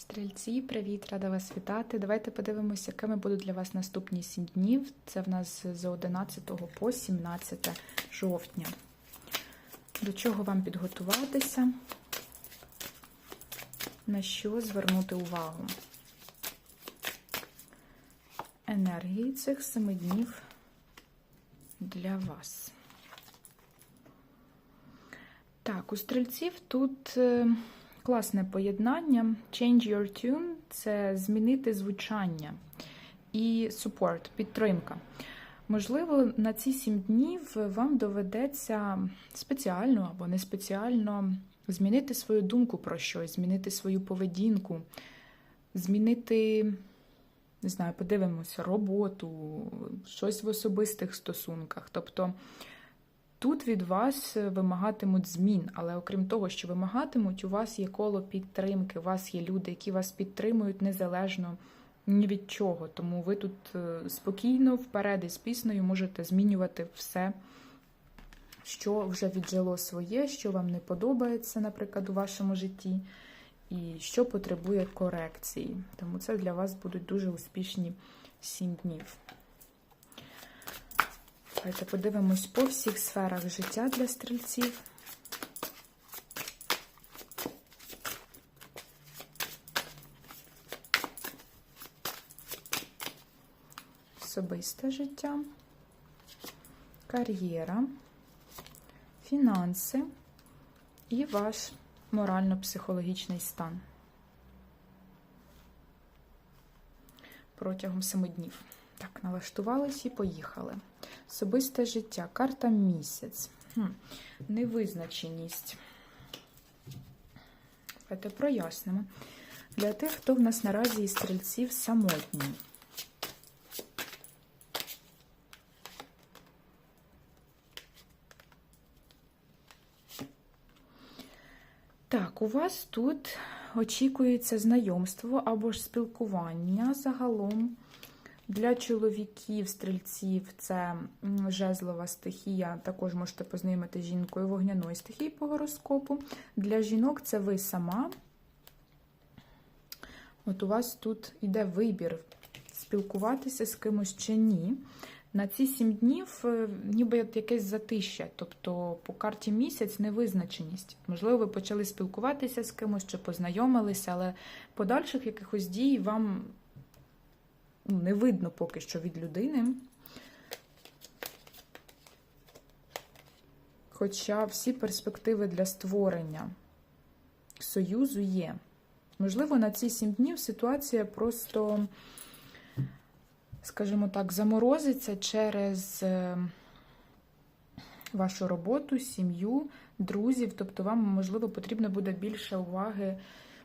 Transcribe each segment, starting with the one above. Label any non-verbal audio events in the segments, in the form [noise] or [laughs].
Стрільці, привіт, рада вас вітати. Давайте подивимося, якими будуть для вас наступні 7 днів. Це в нас з 11 по 17 жовтня. До чого вам підготуватися? На що звернути увагу? Енергії цих 7 днів для вас. Так, у стрільців тут е, класне поєднання. Change your tune це змінити звучання і support, підтримка. Можливо, на ці сім днів вам доведеться спеціально або не спеціально змінити свою думку про щось, змінити свою поведінку, змінити, не знаю, подивимося, роботу, щось в особистих стосунках. Тобто Тут від вас вимагатимуть змін, але окрім того, що вимагатимуть, у вас є коло підтримки, у вас є люди, які вас підтримують незалежно ні від чого. Тому ви тут е, спокійно вперед із піснею можете змінювати все, що вже віджило своє, що вам не подобається, наприклад, у вашому житті, і що потребує корекції. Тому це для вас будуть дуже успішні сім днів. Давайте подивимось по всіх сферах життя для стрільців. Особисте життя, кар'єра, фінанси і ваш морально-психологічний стан протягом семи днів. Так, налаштувались і поїхали. Особисте життя, карта місяць. Хм. Невизначеність. Давайте прояснимо. Для тих, хто в нас наразі із стрільців самотні. Так, у вас тут очікується знайомство або ж спілкування загалом. Для чоловіків, стрільців, це жезлова стихія. Також можете познайомити з жінкою вогняної стихії по гороскопу. Для жінок це ви сама. От у вас тут йде вибір, спілкуватися з кимось чи ні. На ці сім днів ніби якесь затища, тобто по карті місяць невизначеність. Можливо, ви почали спілкуватися з кимось чи познайомилися, але подальших якихось дій вам не видно поки що від людини. Хоча всі перспективи для створення союзу є. Можливо, на ці сім днів ситуація просто, скажімо так, заморозиться через е, вашу роботу, сім'ю, друзів. Тобто, вам, можливо, потрібно буде більше уваги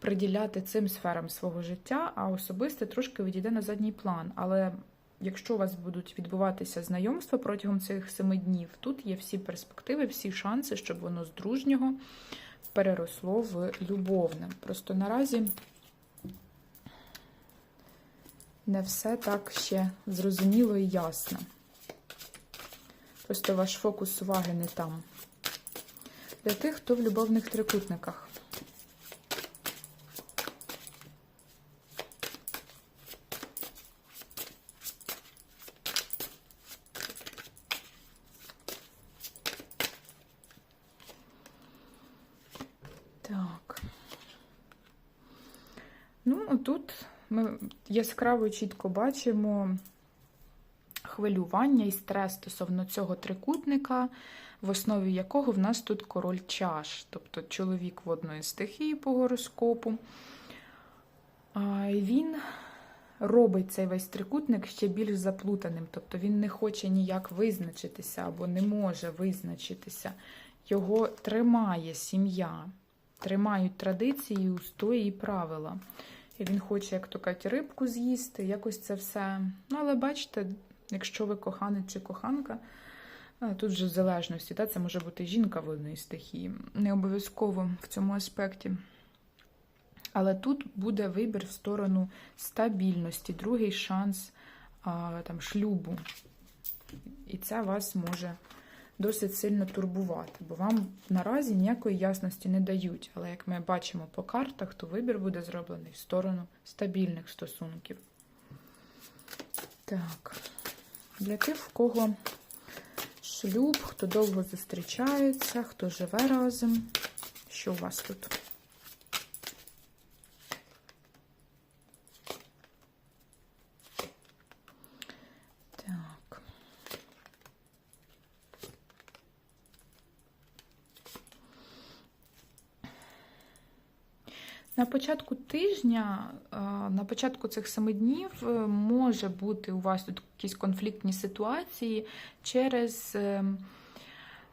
приділяти цим сферам свого життя, а особисте трошки відійде на задній план. Але якщо у вас будуть відбуватися знайомства протягом цих семи днів, тут є всі перспективи, всі шанси, щоб воно з дружнього переросло в любовне. Просто наразі не все так ще зрозуміло і ясно. Просто ваш фокус уваги не там. Для тих, хто в любовних трикутниках. Так. Ну, тут ми яскраво чітко бачимо хвилювання і стрес стосовно цього трикутника, в основі якого в нас тут король чаш, тобто чоловік водної стихії по гороскопу. Він робить цей весь трикутник ще більш заплутаним, тобто він не хоче ніяк визначитися або не може визначитися. Його тримає сім'я тримають традиції, устої і правила. Він хоче, як то кажуть, рибку з'їсти, якось це все. Ну, але бачите, якщо ви коханець чи коханка, тут вже в залежності, та, це може бути жінка водної стихії, не обов'язково в цьому аспекті. Але тут буде вибір в сторону стабільності, другий шанс а, там, шлюбу. І це вас може досить сильно турбувати, бо вам наразі ніякої ясності не дають. Але як ми бачимо по картах, то вибір буде зроблений в сторону стабільних стосунків. Так, для тих, в кого шлюб, хто довго зустрічається, хто живе разом. Що у вас тут? Так. На початку тижня, на початку цих семи днів е, може бути у вас тут якісь конфліктні ситуації через е,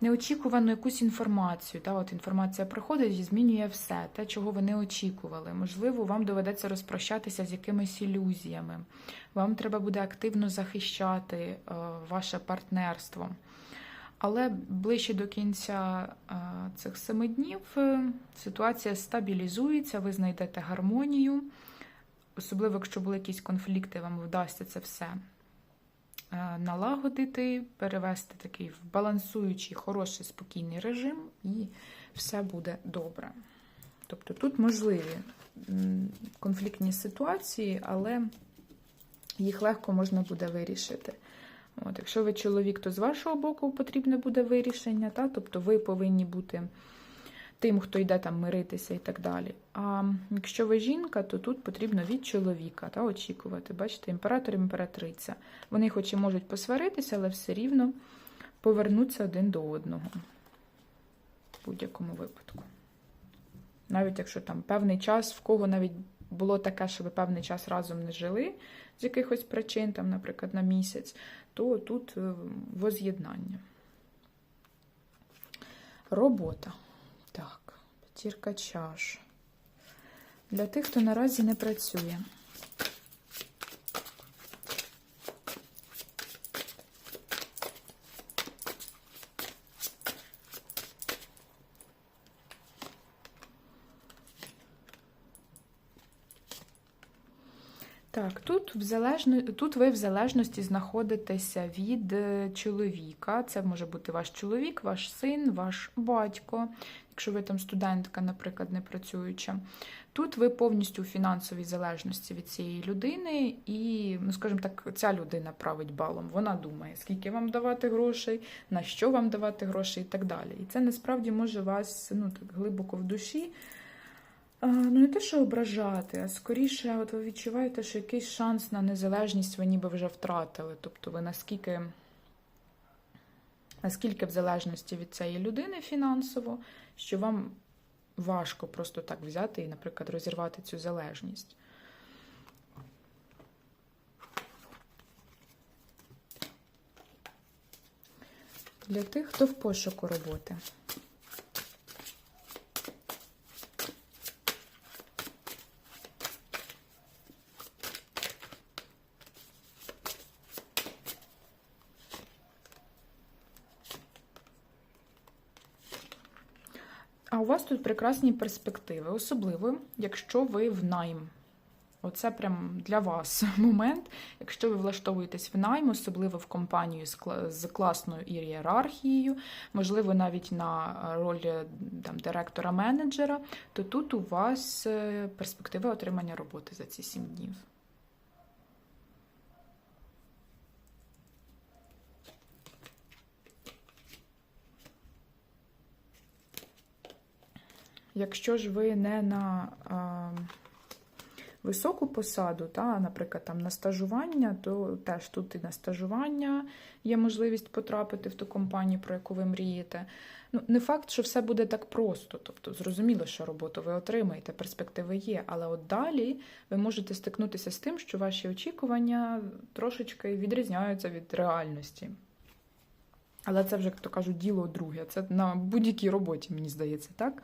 неочікувану якусь інформацію. Та, от інформація приходить і змінює все, те, чого ви не очікували. Можливо, вам доведеться розпрощатися з якимись ілюзіями. Вам треба буде активно захищати е, ваше партнерство. Але ближче до кінця е, цих семи днів е, ситуація стабілізується, ви знайдете гармонію. Особливо, якщо були якісь конфлікти, вам вдасться це все е, налагодити, перевести такий в балансуючий, хороший, спокійний режим, і все буде добре. Тобто тут можливі конфліктні ситуації, але їх легко можна буде вирішити. От, Якщо ви чоловік, то з вашого боку потрібне буде вирішення, та? тобто ви повинні бути тим, хто йде там миритися і так далі. А якщо ви жінка, то тут потрібно від чоловіка та, очікувати. Бачите, імператор імператриця. Вони хоч і можуть посваритися, але все рівно повернуться один до одного в будь-якому випадку. Навіть якщо там певний час, в кого навіть було таке, що ви певний час разом не жили з якихось причин, там, наприклад, на місяць, то тут е, воз'єднання. Робота. Так, п'ятірка чаш. Для тих, хто наразі не працює. Так, тут в залежно... тут ви в залежності знаходитеся від е, чоловіка. Це може бути ваш чоловік, ваш син, ваш батько, якщо ви там студентка, наприклад, не працююча. Тут ви повністю у фінансовій залежності від цієї людини, і, ну, скажімо так, ця людина править балом. Вона думає, скільки вам давати грошей, на що вам давати гроші і так далі. І це насправді може вас ну, так глибоко в душі. Ну, не те, що ображати, а скоріше, от ви відчуваєте, що якийсь шанс на незалежність ви ніби вже втратили. Тобто ви наскільки наскільки в залежності від цієї людини фінансово, що вам важко просто так взяти і, наприклад, розірвати цю залежність. Для тих, хто в пошуку роботи. У вас тут прекрасні перспективи, особливо, якщо ви в найм. Оце прям для вас [laughs] момент. Якщо ви влаштовуєтесь в найм, особливо в компанію з класною ієрархією, можливо, навіть на роль там, директора-менеджера, то тут у вас е, перспектива отримання роботи за ці сім днів. Якщо ж ви не на а, високу посаду, та, наприклад, там на стажування, то теж тут і на стажування є можливість потрапити в ту компанію, про яку ви мрієте. Ну, Не факт, що все буде так просто. Тобто, зрозуміло, що роботу ви отримаєте, перспективи є, але от далі ви можете стикнутися з тим, що ваші очікування трошечки відрізняються від реальності. Але це вже, як то кажуть, діло друге. Це на будь-якій роботі, мені здається, так?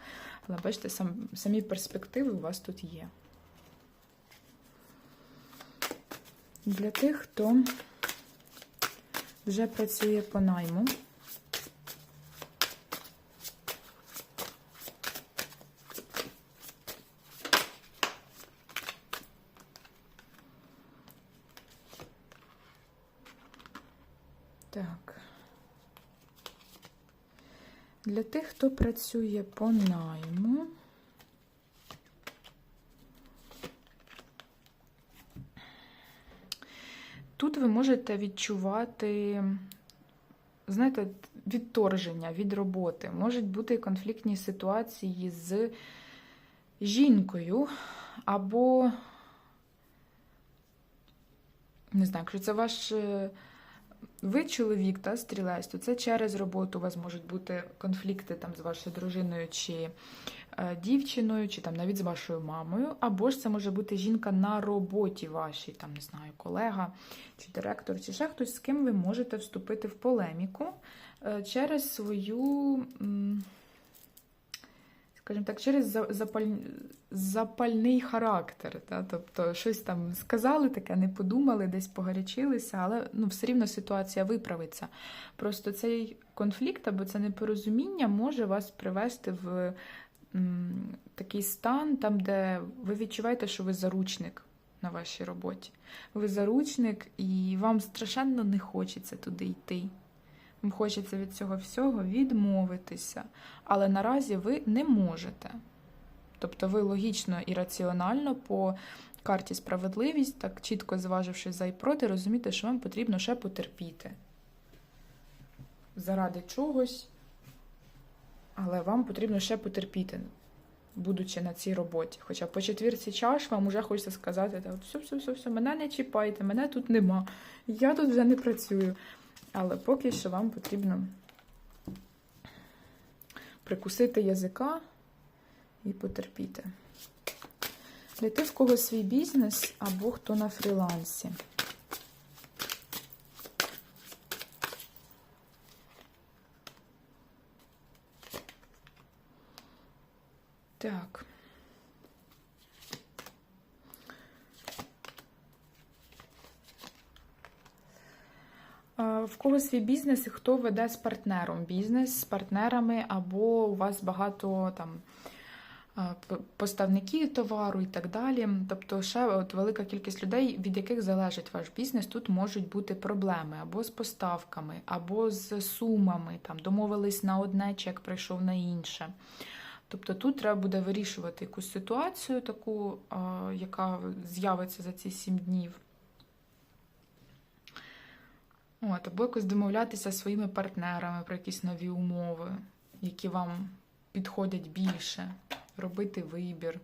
Але бачите, сам, самі перспективи у вас тут є. Для тих, хто вже працює по найму. Так. Для тих, хто працює по найму. Тут ви можете відчувати, знаєте, відторження від роботи. Можуть бути конфліктні ситуації з жінкою, або, не знаю, якщо це ваш ви чоловік та стрілець, то це через роботу у вас можуть бути конфлікти там з вашою дружиною чи е, дівчиною, чи там навіть з вашою мамою, або ж це може бути жінка на роботі вашій, там не знаю, колега чи директор, чи ще хтось, з ким ви можете вступити в полеміку е, через свою. Скажімо так, через запаль... запальний характер. Та? Тобто щось там сказали, таке не подумали, десь погарячилися, але ну, все рівно ситуація виправиться. Просто цей конфлікт або це непорозуміння може вас привести в м, такий стан, там, де ви відчуваєте, що ви заручник на вашій роботі. Ви заручник, і вам страшенно не хочеться туди йти. Вам хочеться від цього всього відмовитися, але наразі ви не можете. Тобто ви логічно і раціонально по карті справедливість, так чітко зваживши за і проти, розумієте, що вам потрібно ще потерпіти. Заради чогось, але вам потрібно ще потерпіти, будучи на цій роботі. Хоча по четвірці чаш вам вже хочеться сказати, все, все, все, все, мене не чіпайте, мене тут нема, я тут вже не працюю. Але поки що вам потрібно прикусити язика і потерпіти. Для тих, в кого свій бізнес або хто на фрілансі. Так. А, В кого свій бізнес і хто веде з партнером бізнес з партнерами, або у вас багато там поставників товару і так далі. Тобто, ще от велика кількість людей, від яких залежить ваш бізнес, тут можуть бути проблеми або з поставками, або з сумами. Там домовились на одне, чек прийшов на інше. Тобто тут треба буде вирішувати якусь ситуацію, таку, яка з'явиться за ці сім днів. От, або якось домовлятися зі своїми партнерами про якісь нові умови, які вам підходять більше, робити вибір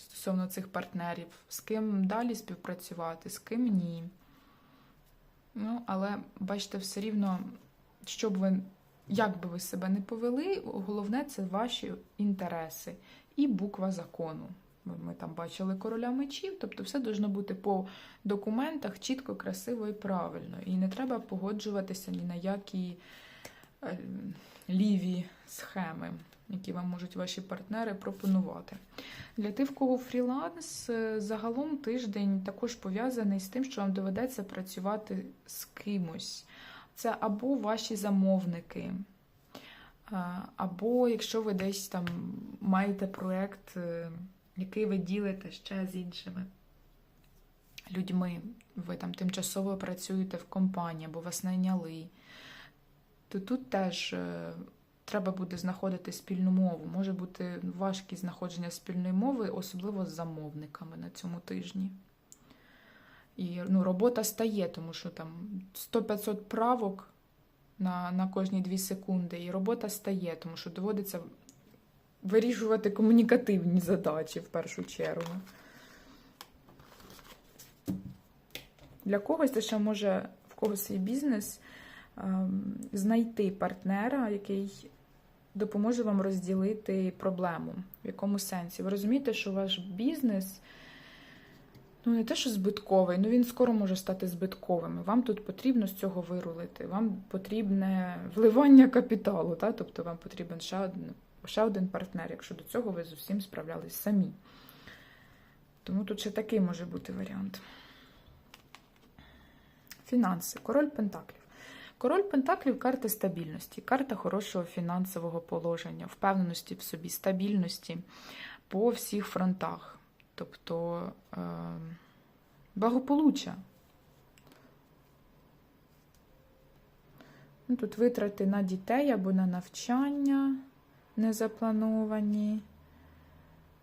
стосовно цих партнерів, з ким далі співпрацювати, з ким ні. Ну, але бачите, все рівно, щоб ви, як би ви себе не повели, головне це ваші інтереси і буква закону. Ми там бачили короля мечів, тобто все должно бути по документах чітко, красиво і правильно. І не треба погоджуватися ні на які е, ліві схеми, які вам можуть ваші партнери пропонувати. Для тих, в кого фріланс, е, загалом тиждень також пов'язаний з тим, що вам доведеться працювати з кимось. Це або ваші замовники, е, або якщо ви десь там маєте проєкт, який ви ділите ще з іншими людьми, ви там тимчасово працюєте в компанії, або вас найняли, то тут теж е, треба буде знаходити спільну мову. Може бути важкість знаходження спільної мови, особливо з замовниками на цьому тижні. І ну, робота стає, тому що там 100-500 правок на, на кожні 2 секунди, і робота стає, тому що доводиться вирішувати комунікативні задачі в першу чергу. Для когось це ще може в когось свій бізнес ем, знайти партнера, який допоможе вам розділити проблему. В якому сенсі? Ви розумієте, що ваш бізнес ну не те, що збитковий, ну він скоро може стати збитковим. Вам тут потрібно з цього вирулити. Вам потрібне вливання капіталу, та? тобто вам потрібен ще ще один партнер, якщо до цього ви з усім справлялись самі. Тому тут ще такий може бути варіант. Фінанси. Король Пентаклів. Король Пентаклів карта стабільності, карта хорошого фінансового положення, впевненості в собі, стабільності по всіх фронтах. Тобто е, благополуччя. Ну, тут витрати на дітей або на навчання незаплановані.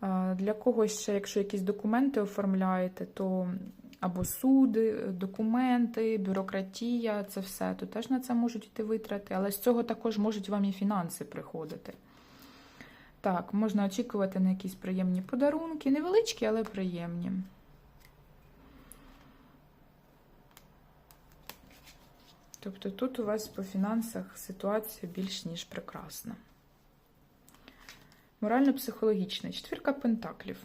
А, Для когось ще, якщо якісь документи оформляєте, то або суди, документи, бюрократія, це все. То теж на це можуть йти витрати, але з цього також можуть вам і фінанси приходити. Так, можна очікувати на якісь приємні подарунки, невеличкі, але приємні. Тобто тут у вас по фінансах ситуація більш ніж прекрасна. Морально-психологічна. Четвірка пентаклів.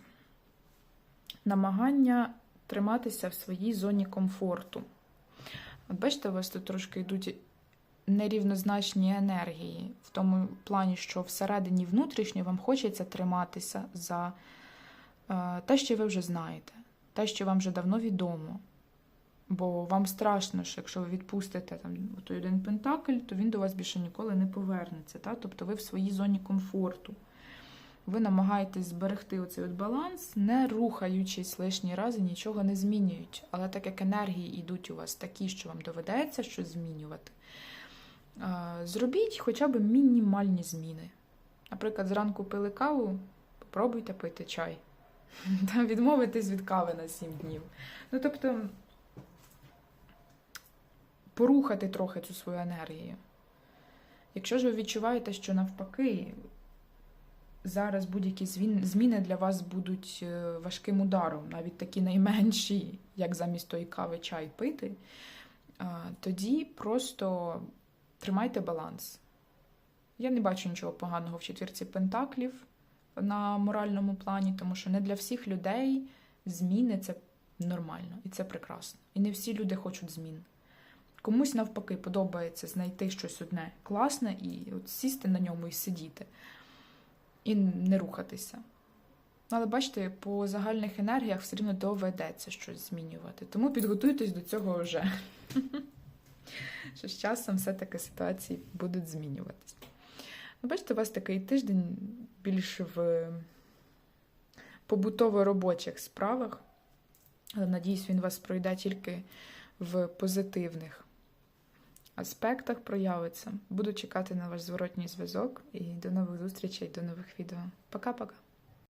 Намагання триматися в своїй зоні комфорту. От бачите, у вас тут трошки йдуть нерівнозначні енергії, в тому плані, що всередині внутрішньо вам хочеться триматися за е, те, що ви вже знаєте, те, що вам вже давно відомо. Бо вам страшно, що якщо ви відпустите там той один пентакль, то він до вас більше ніколи не повернеться. Та? Тобто ви в своїй зоні комфорту. Ви намагаєтесь зберегти оцей от баланс, не рухаючись лишній раз і нічого не змінюють. Але так як енергії йдуть у вас такі, що вам доведеться щось змінювати, зробіть хоча б мінімальні зміни. Наприклад, зранку пили каву, попробуйте пити чай. [laughs] Та відмовитись від кави на 7 днів. Ну, тобто, порухати трохи цю свою енергію. Якщо ж ви відчуваєте, що навпаки, зараз будь-які зміни для вас будуть е, важким ударом, навіть такі найменші, як замість тої кави чай пити, тоді просто тримайте баланс. Я не бачу нічого поганого в четвірці пентаклів на моральному плані, тому що не для всіх людей зміни це нормально і це прекрасно. І не всі люди хочуть змін. Комусь навпаки подобається знайти щось одне класне і от сісти на ньому і сидіти, і не рухатися. Але бачите, по загальних енергіях все рівно доведеться щось змінювати. Тому підготуйтесь до цього вже. [laughs] Що з часом все-таки ситуації будуть змінюватися. Ну, Бачите, у вас такий тиждень більш в побутово-робочих справах. Але надіюсь, він вас пройде тільки в позитивних аспектах проявиться. Буду чекати на ваш зворотній зв'язок і до нових зустрічей, до нових відео. Пока-пока!